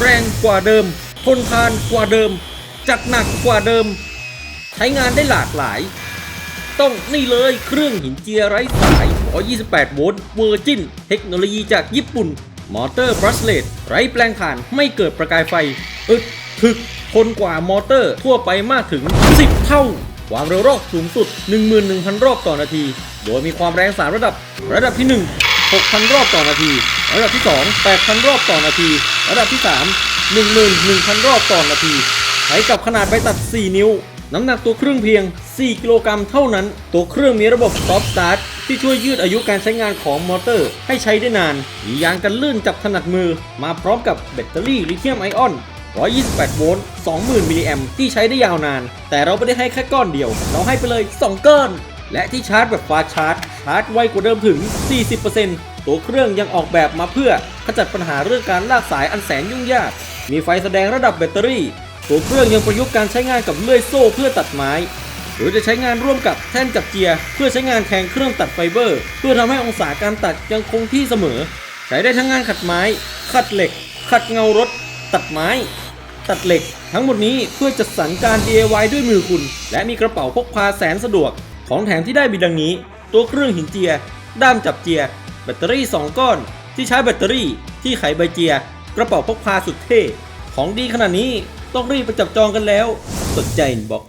แรงกว่าเดิม ทนทานกว่าเดิม จัดหนักกว่าเดิม ใช้งานได้หลากหลาย ต้องนี่เลยเครื่องหินเจียไร้สาย 128 โวลต์เวอร์จินเทคโนโลยีจากญี่ปุ่น มอเตอร์บรัสเลตไร้แปลงถ่านไม่เกิดประกายไฟ อึดถึกทนกว่ามอเตอร์ทั่วไปมากถึง 10 เท่าความเร็วรอบสูงสุด 11,000 รอบต่อนาที โดยมีความแรงสามระดับ ระดับที่ 1 6,000 รอบต่อนาที ระดับที่ 2 8,000 รอบต่อนาที ระดับที่ 3 11,000 รอบต่อนาทีใช้กับขนาดใบตัด 4 นิ้ว น้ำหนักตัวเครื่องเพียง 4 กิโลกรัมเท่านั้น ตัวเครื่องมีระบบ Stop Start ที่ช่วยยืดอายุการใช้งานของมอเตอร์ ให้ใช้ได้นาน มียางกันลื่นจับถนัดมือ มาพร้อมกับแบตเตอรี่ลิเธียมไอออน128 โวลต์ 20,000 มิลลิแอมที่ใช้ได้ยาวนาน แต่เราไม่ได้ให้แค่ก้อนเดียว เราให้ไปเลย 2 ก้อน และที่ชาร์จแบบฟาชาร์จ ชาร์จไวกว่าเดิมถึง 40%ตัวเครื่องยังออกแบบมาเพื่อขจัดปัญหาเรื่องการลากสายอันแสนยุ่งยาก มีไฟแสดงระดับแบตเตอรี่ ตัวเครื่องยังประยุกต์การใช้งานกับเลื่อยโซ่เพื่อตัดไม้ หรือจะใช้งานร่วมกับแท่นจับเจียร์เพื่อใช้งานแทนเครื่องตัดไฟเบอร์ เพื่อทำให้องศาการตัดยังคงที่เสมอ ใช้ได้ทั้งงานขัดไม้ ขัดเหล็ก ขัดเงารถ ตัดไม้ ตัดเหล็ก ทั้งหมดนี้เพื่อจัดสรรการ DIY ด้วยมือคุณ และมีกระเป๋าพกพาแสนสะดวก ของแถมที่ได้มีดังนี้ ตัวเครื่องหินเจีย ด้ามจับเจีย แบตเตอรี่ 2 ก้อน ที่ใช้แบตเตอรี่ ที่ไขใบเจีย กระเป๋าพกพาสุดเท่ ของดีขนาดนี้ต้องรีบไปจับจองกันแล้ว สนใจบอก